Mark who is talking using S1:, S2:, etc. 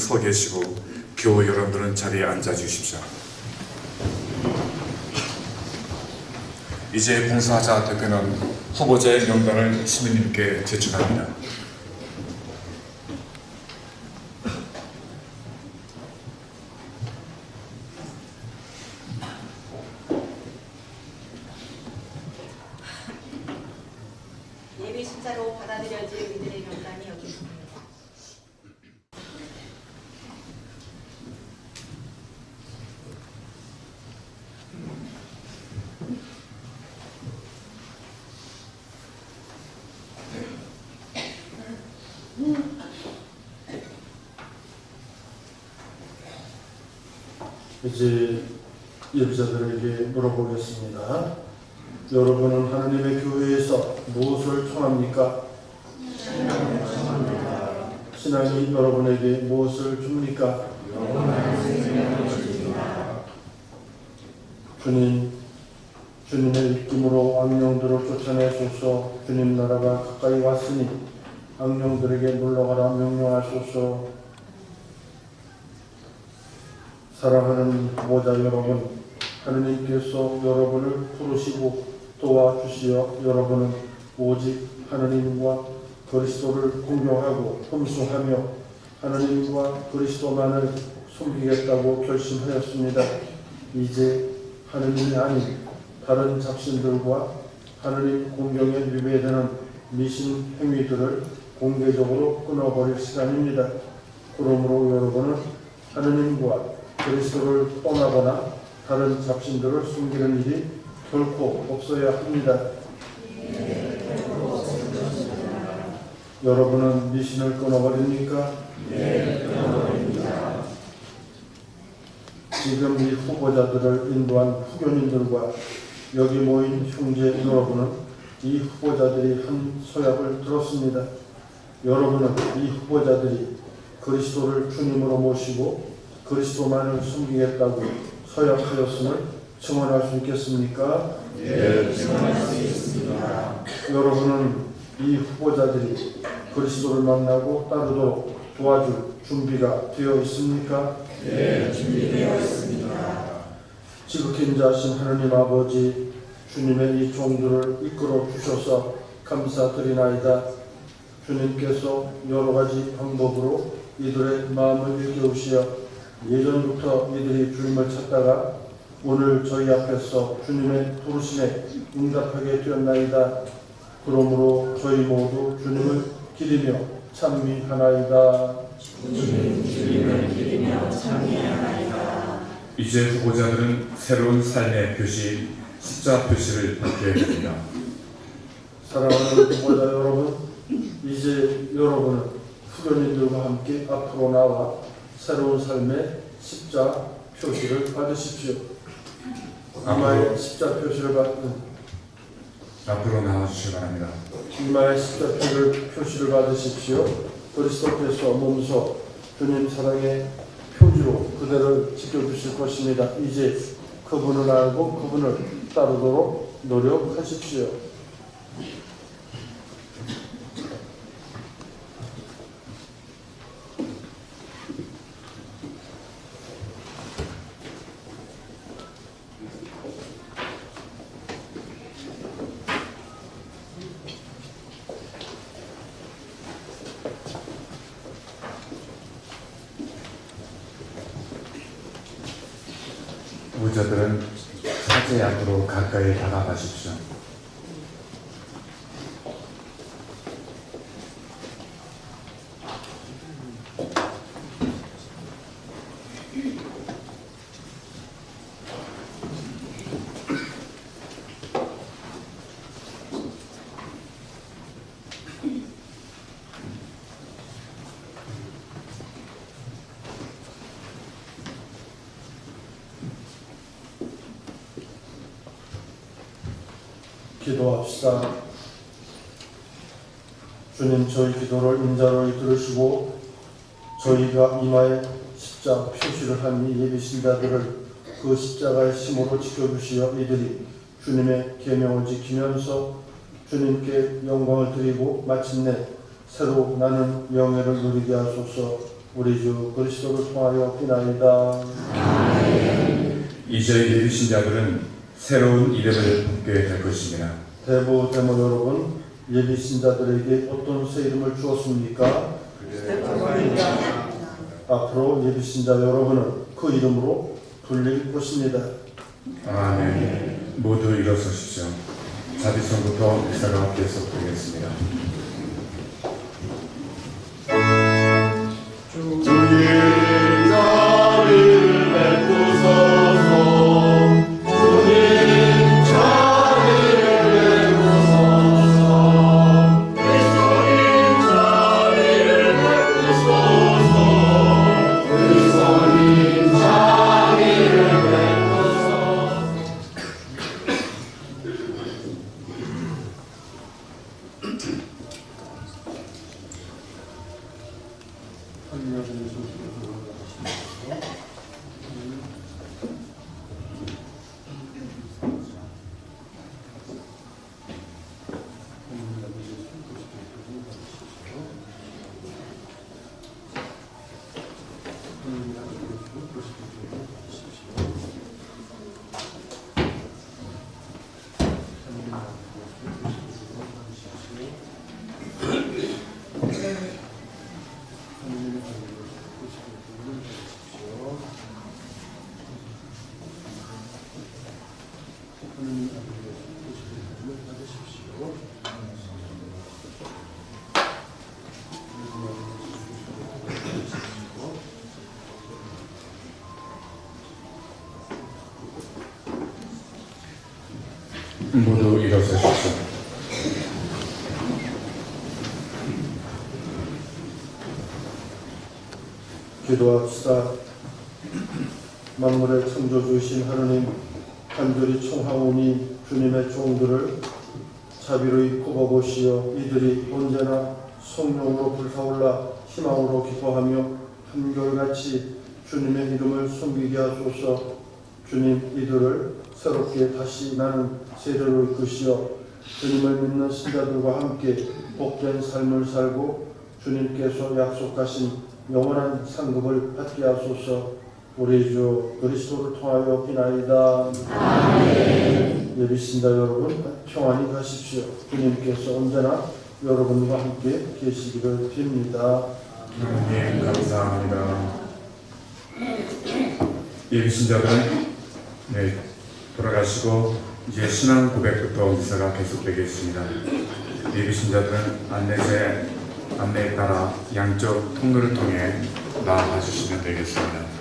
S1: 서 계시고 교우 여러분들은 자리에 앉아 주십시오. 이제 봉사자 대표는 후보자의 명단을 시민님께 제출합니다.
S2: 예비 심사로 받아들여질 이들의 명단이 여기 있습니다.
S3: 이제 예비자들에게 물어보겠습니다. 여러분은 하나님의 교회에서 무엇을 청합니까? 신앙이 여러분에게 무엇을 줍니까? 주님, 주님의 입김으로 악령들을 쫓아내소서 주님 나라가 가까이 왔으니 악령들에게 물러가라 명령하소서 사랑하는 후보자 여러분, 하느님께서 여러분을 부르시고 도와주시어 여러분은 오직 하느님과 그리스도를 공경하고 흠숭하며 하느님과 그리스도만을 섬기겠다고 결심하였습니다. 이제 하느님이 아닌 다른 잡신들과 하느님 공경에 위배되는 미신 행위들을 공개적으로 끊어버릴 시간입니다. 그러므로 여러분은 하느님과 그리스도를 떠나거나 다른 잡신들을 숨기는 일이 결코 없어야 합니다. 여러분은 미신을 끊어버립니까? 지금 이 후보자들을 인도한 후견인들과 여기 모인 형제 여러분은 이 후보자들이 한 서약을 들었습니다. 여러분은 이 후보자들이 그리스도를 주님으로 모시고 그리스도만을 숨기겠다고 서약하였음을 증언할 수 있겠습니까? 네, 증언할 수 있습니다. 여러분은 이 후보자들이 그리스도를 만나고 따르도록 도와줄 준비가 되어 있습니까? 네, 준비되어 있습니다. 지극히 자신 하나님 아버지 주님의 이 종들을 이끌어 주셔서 감사드리나이다. 주님께서 여러 가지 방법으로 이들의 마음을 일깨우시어 예전부터 이들이 주님을 찾다가 오늘 저희 앞에서 주님의 부르심에 응답하게 되었나이다. 그러므로 저희 모두 주님을 기리며 찬미하나이다.
S1: 이제 후보자들은 새로운 삶의 표시, 십자 표시를 받게 됩니다.
S3: 사랑하는 후보자 여러분, 이제 여러분은 후견인들과 함께 앞으로 나와 새로운 삶의 십자 표시를 받으십시오. 이마에 십자 표시를 받는
S1: 앞으로 나와주시기 바랍니다.
S3: 이마에 십자 표를 표시를 받으십시오. 그리스도께서 몸소 주님 사랑의 표지로 그대를 지켜주실 것입니다. 이제 그분을 알고 그분을 따르도록 노력하십시오.
S1: 후보자들은 사제 앞으로 가까이 다가가십시오.
S3: 기도합시다. 주님 저희 기도를 인자로 들으시고 저희가 이마에 십자 표시를 한 이 예비 신자들을 그 십자가의 힘으로 지켜주시어 이들이 주님의 계명을 지키면서 주님께 영광을 드리고 마침내 새로 나는 영예를 누리게 하소서 우리 주 그리스도를 통하여 비나이다.
S1: 이제 예비 신자들은 새로운 이름을 받게 될 것입니다.
S3: 대부 대모 여러분 예비 신자들에게 어떤 새 이름을 주었습니까? 앞으로 예비 신자 여러분은 그 이름으로 불릴 것입니다.
S1: 아멘. 모두 일어서십시오. 자비성부터 미사가 계속되겠습니다. Ісусу. 모두 일어서십시오.
S3: 기도합시다. 만물의 창조주신 하느님 간절히 청하오니 주님의 종들을 자비로이 꼽아보시어 이들이 언제나 성령으로 불타올라 희망으로 기뻐하며 한결같이 주님의 이름을 숨기게 하소서 주님 이들을 새롭게 다시 나는 세례로 이끄시어 주님을 믿는 신자들과 함께 복된 삶을 살고 주님께서 약속하신 영원한 상급을 받게 하소서. 우리 주 그리스도를 통하여 비나이다. 예비 신자 여러분. 평안히 가십시오. 주님께서 언제나 여러분과 함께 계시기를 빕니다.
S1: 하나님 감사합니다. 예비 신자들은 네, 돌아가시고 이제 신앙 고백부터 미사가 계속되겠습니다. 예비 신자들은 안내제 안내에 따라 양쪽 통로를 통해 나아가 주시면 되겠습니다.